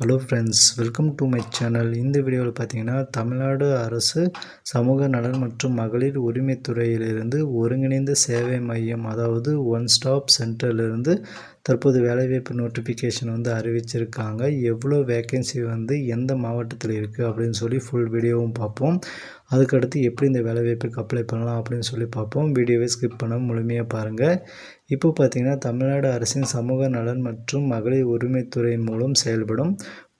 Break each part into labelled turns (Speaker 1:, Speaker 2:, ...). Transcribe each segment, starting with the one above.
Speaker 1: Hello friends welcome to my channel இந்த வீடியோவில் பார்த்தீங்கன்னா தமிழ்நாடு அரசு சமூக நலன் மற்றும் மகளிர் உரிமைத்துறையிலிருந்து ஒருங்கிணைந்த சேவை மையம் அதாவது ஒன் ஸ்டாப் சென்டர்லேருந்து தற்போது வேலைவாய்ப்பு நோட்டிஃபிகேஷன் வந்து அறிவிச்சிருக்காங்க. எவ்வளோ வேக்கன்சி வந்து எந்த மாவட்டத்தில் இருக்குது அப்படின்னு சொல்லி ஃபுல் வீடியோவும் பார்ப்போம். அதுக்கடுத்து எப்படி இந்த வேலைவாய்ப்புக்கு அப்ளை பண்ணலாம் அப்படின்னு சொல்லி பார்ப்போம். வீடியோவை ஸ்கிப் பண்ண முழுமையாக பாருங்கள் இப்போ பார்த்திங்கன்னா தமிழ்நாடு அரசின் சமூக நலன் மற்றும் மகளிர் உரிமைத்துறையின் மூலம் செயல்படும்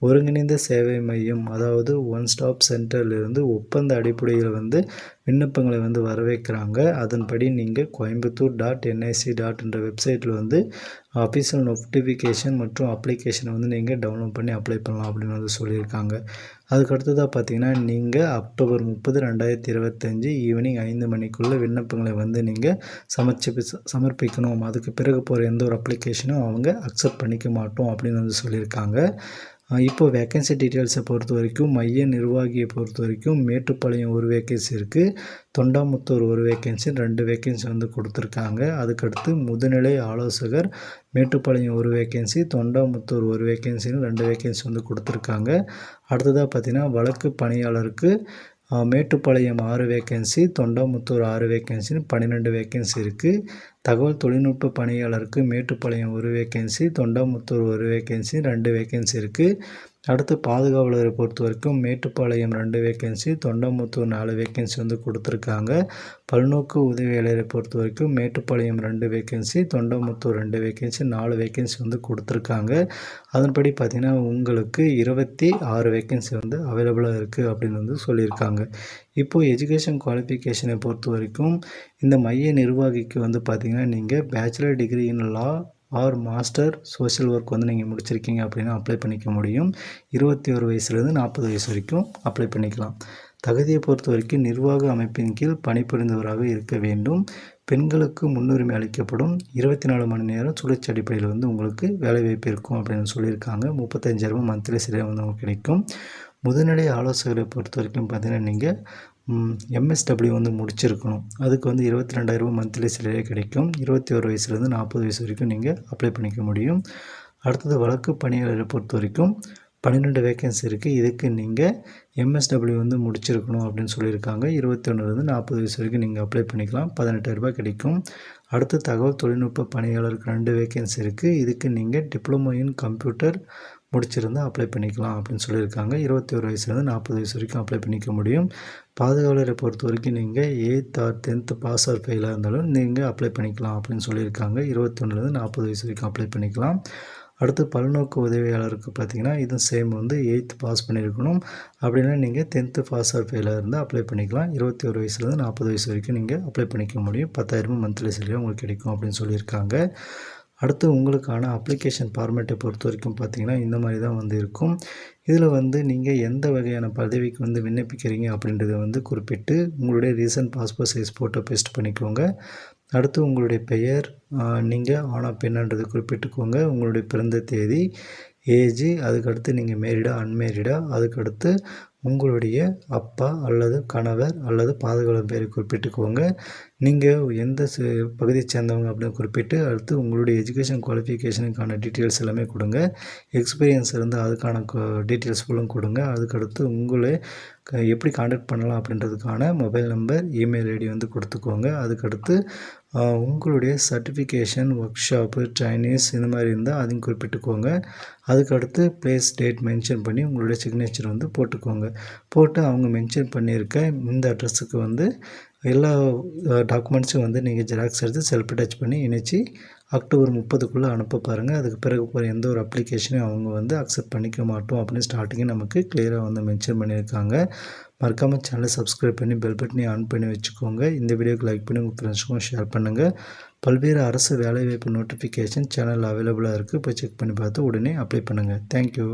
Speaker 1: ஒருங்கிணைந்த சேவை மையம் அதாவது ஒன் ஸ்டாப் சென்டர்லேருந்து ஒப்பந்த அடிப்படையில் வந்து விண்ணப்பங்களை வந்து வரவேற்கிறாங்க. அதன்படி நீங்கள் கோயம்புத்தூர் டாட் என்ஐசி டாட் என்ற வெப்சைட்டில் வந்து அஃபிஷியல் நோட்டிஃபிகேஷன் மற்றும் அப்ளிகேஷனை வந்து நீங்கள் டவுன்லோட் பண்ணி அப்ளை பண்ணலாம் அப்படின்னு வந்து சொல்லியிருக்காங்க. அதுக்கு அடுத்ததாக பார்த்தீங்கன்னா நீங்கள் அக்டோபர் முப்பது ரெண்டாயிரத்தி இருபத்தஞ்சி ஈவினிங் ஐந்து மணிக்குள்ளே விண்ணப்பங்களை வந்து நீங்கள் சமர்ப்பி சமர்ப்பிக்கணும். அதுக்கு பிறகு போகிற எந்த ஒரு அப்ளிகேஷனும் அவங்க அக்செப்ட் பண்ணிக்க மாட்டோம் அப்படின்னு வந்து சொல்லியிருக்காங்க. இப்போ வேக்கன்சி டீட்டெயில்ஸை பொறுத்த வரைக்கும் மைய நிர்வாகியை பொறுத்த வரைக்கும் மேட்டுப்பாளையம் ஒரு வேக்கன்சி இருக்குது தொண்டாமுத்தூர் ஒரு வேக்கன்சி ரெண்டு வேக்கன்சி வந்து கொடுத்துருக்காங்க. அதுக்கடுத்து முதுநிலை ஆலோசகர் மேட்டுப்பாளையம் ஒரு வேக்கன்சி தொண்டாமுத்தூர் ஒரு வேக்கன்சின்னு ரெண்டு வேக்கன்சி வந்து கொடுத்துருக்காங்க. அடுத்ததாக பார்த்திங்கன்னா வழக்கு பணியாளருக்கு மேட்டுப்பாளையம் ஆறு வேக்கன்சி தொண்டாமுத்தூர் ஆறு வேக்கன்சின்னு பன்னிரெண்டு வேக்கன்சி இருக்குது தகவல் தொழில்நுட்ப பணியாளருக்கு மேட்டுப்பாளையம் ஒரு வேக்கன்சி தொண்டாமுத்தூர் ஒரு வேக்கன்சி ரெண்டு வேக்கன்சி இருக்குது அடுத்து பாதுகாவலரை பொறுத்த வரைக்கும் மேட்டுப்பாளையம் ரெண்டு வேக்கன்சி தொண்டமுத்தூர் நாலு வேக்கன்சி வந்து கொடுத்துருக்காங்க. பல்நோக்கு உதவியாளரை பொறுத்த வரைக்கும் மேட்டுப்பாளையம் ரெண்டு வேக்கன்சி தொண்டமுத்தூர் ரெண்டு வேக்கன்சி நாலு வேக்கன்சி வந்து கொடுத்துருக்காங்க. அதன்படி பார்த்திங்கன்னா உங்களுக்கு இருபத்தி ஆறு வேக்கன்சி வந்து அவைலபிளாக இருக்குது அப்படின்னு வந்து சொல்லியிருக்காங்க. இப்போது எஜுகேஷன் குவாலிஃபிகேஷனை பொறுத்த வரைக்கும் இந்த மைய நிர்வாகிக்கு வந்து பார்த்திங்கன்னா நீங்கள் bachelor degree in law or master social work வந்து நீங்கள் முடிச்சிருக்கீங்க அப்படின்னா அப்ளை பண்ணிக்க முடியும். இருபத்தி ஒரு வயசுலேருந்து நாற்பது வயசு வரைக்கும் அப்ளை பண்ணிக்கலாம். தகுதியை பொறுத்த வரைக்கும் நிர்வாக அமைப்பின் கீழ் பணிபுரிந்தவராக இருக்க வேண்டும். பெண்களுக்கு முன்னுரிமை அளிக்கப்படும். இருபத்தி நாலு மணி நேரம் சுழற்சி அடிப்படையில் வந்து உங்களுக்கு வேலைவாய்ப்பு இருக்கும் அப்படின்னு சொல்லியிருக்காங்க. முப்பத்தஞ்சாயிரம் மந்த்லி சிலையை வந்து உங்களுக்கு கிடைக்கும். முதுநிலை ஆலோசகரை பொறுத்த வரைக்கும் பார்த்தீங்கன்னா நீங்கள் எம்எஸ்டபிள்யூ வந்து முடிச்சிருக்கணும். அதுக்கு வந்து இருபத்தி ரெண்டாயிரரூபா மந்த்லி சேலரி கிடைக்கும். இருபத்தி ஒரு வயசுலேருந்து நாற்பது வயசு வரைக்கும் நீங்கள் அப்ளை பண்ணிக்க முடியும். அடுத்தது வழக்கு பணியாளரை பொறுத்த வரைக்கும் பன்னிரெண்டு வேக்கன்சி இருக்குது இதுக்கு நீங்கள் எம்எஸ்டபிள்யூ வந்து முடிச்சிருக்கணும் அப்படின்னு சொல்லியிருக்காங்க. இருபத்தி ஒன்றுலேருந்து நாற்பது வயசு வரைக்கும் நீங்கள் அப்ளை பண்ணிக்கலாம். பதினெட்டாயிரரூபா கிடைக்கும். அடுத்து தகவல் தொழில்நுட்ப பணியாளருக்கு ரெண்டு வேக்கன்சி இருக்குது இதுக்கு நீங்கள் டிப்ளமோ இன் கம்ப்யூட்டர் முடிச்சிருந்தால் அப்ளை பண்ணிக்கலாம் அப்படின்னு சொல்லியிருக்காங்க. இருபத்தி ஒரு வயசுலேருந்து நாற்பது வயசு வரைக்கும் அப்ளை பண்ணிக்க முடியும். பாதுகாவலரை பொறுத்த வரைக்கும் நீங்கள் eighth or tenth pass or ஃபெயிலாக இருந்தாலும் நீங்கள் அப்ளை பண்ணிக்கலாம் அப்படின்னு சொல்லியிருக்காங்க. இருபத்தொன்னுலேருந்து நாற்பது வயசு வரைக்கும் அப்ளை பண்ணிக்கலாம். அடுத்து பல்நோக்கு உதவியாளருக்கு பார்த்தீங்கன்னா இதுவும் சேம் வந்து எயித்து பாஸ் பண்ணியிருக்கணும். அப்படின்னா நீங்கள் டென்த்து பாஸ் ஆர் ஃபெயிலாக இருந்தால் அப்ளை பண்ணிக்கலாம். இருபத்தி ஒரு வயசுலேருந்து நாற்பது வயசு வரைக்கும் நீங்கள் அப்ளை பண்ணிக்க முடியும். பத்தாயிரமும் மந்த்லி சேலரி உங்களுக்கு கிடைக்கும் அப்படின்னு சொல்லியிருக்காங்க. அடுத்து உங்களுக்கான அப்ளிகேஷன் ஃபார்மேட்டை பொறுத்த வரைக்கும் பார்த்தீங்கன்னா இந்த மாதிரி தான் வந்து இருக்கும். இதில் வந்து நீங்கள் எந்த வகையான பதவிக்கு வந்து விண்ணப்பிக்கிறீங்க அப்படின்றத வந்து குறிப்பிட்டு உங்களுடைய recent passport size photo paste பண்ணிக்கோங்க. அடுத்து உங்களுடைய பெயர் நீங்கள் ஆனா பெண்ணன்றதை குறிப்பிட்டுக்கோங்க. உங்களுடைய பிறந்த தேதி ஏஜ் அதுக்கடுத்து நீங்கள் மேரிடா அன்மேரிடா அதுக்கடுத்து உங்களுடைய அப்பா அல்லது கணவர் அல்லது பாதுகாவலர் பேரை குறிப்பிட்டுக்கோங்க. நீங்கள் எந்த பகுதியை சேர்ந்தவங்க அப்படின்னு குறிப்பிட்டு அடுத்து உங்களுடைய எஜுகேஷன் குவாலிஃபிகேஷனுக்கான டீட்டெயில்ஸ் எல்லாமே கொடுங்க. எக்ஸ்பீரியன்ஸ் இருந்தால் அதுக்கான டீட்டெயில்ஸ் ஃபுல்லும் கொடுங்க. அதுக்கடுத்து உங்களே எப்படி காண்டாக்ட் பண்ணலாம் அப்படின்றதுக்கான மொபைல் நம்பர் இமெயில் ஐடி வந்து கொடுத்துக்கோங்க. அதுக்கடுத்து உங்களுடைய சர்டிஃபிகேஷன் ஒர்க் ஷாப்பு சைனீஸ் இந்த மாதிரி இருந்தால் அதையும் குறிப்பிட்டுக்கோங்க. அதுக்கடுத்து ப்ளேஸ் டேட் மென்ஷன் பண்ணி உங்களுடைய சிக்னேச்சர் வந்து போட்டுக்கோங்க. போட்டு அவங்க மென்ஷன் பண்ணியிருக்க இந்த அட்ரஸுக்கு வந்து எல்லா டாக்குமெண்ட்ஸும் வந்து நீங்கள் ஜெராக்ஸ் எடுத்து செல்ஃப் அட்டாச் பண்ணி இணைச்சி அக்டோபர் முப்பதுக்குள்ளே அனுப்ப பாருங்கள் அதுக்கு பிறகு போகிற எந்த ஒரு அப்ளிகேஷனையும் அவங்க வந்து அக்செப்ட் பண்ணிக்க மாட்டோம் அப்படின்னு ஸ்டார்டிங்கே நமக்கு கிளியராக வந்து மென்ஷன் பண்ணியிருக்காங்க. மறக்காமல் சேனலை சப்ஸ்கிரைப் பண்ணி பெல் பட்டனை ஆன் பண்ணி வச்சுக்கோங்க. இந்த வீடியோக்கு லைக் பண்ணி உங்கள் ஃப்ரெண்ட்ஸுக்கும் ஷேர் பண்ணுங்கள் பல்வேறு அரசு வேலைவாய்ப்பு நோட்டிஃபிகேஷன் சேனல் அவைலபிளாக இருக்குது போய் செக் பண்ணி பார்த்து உடனே அப்ளை பண்ணுங்கள் தேங்க்யூ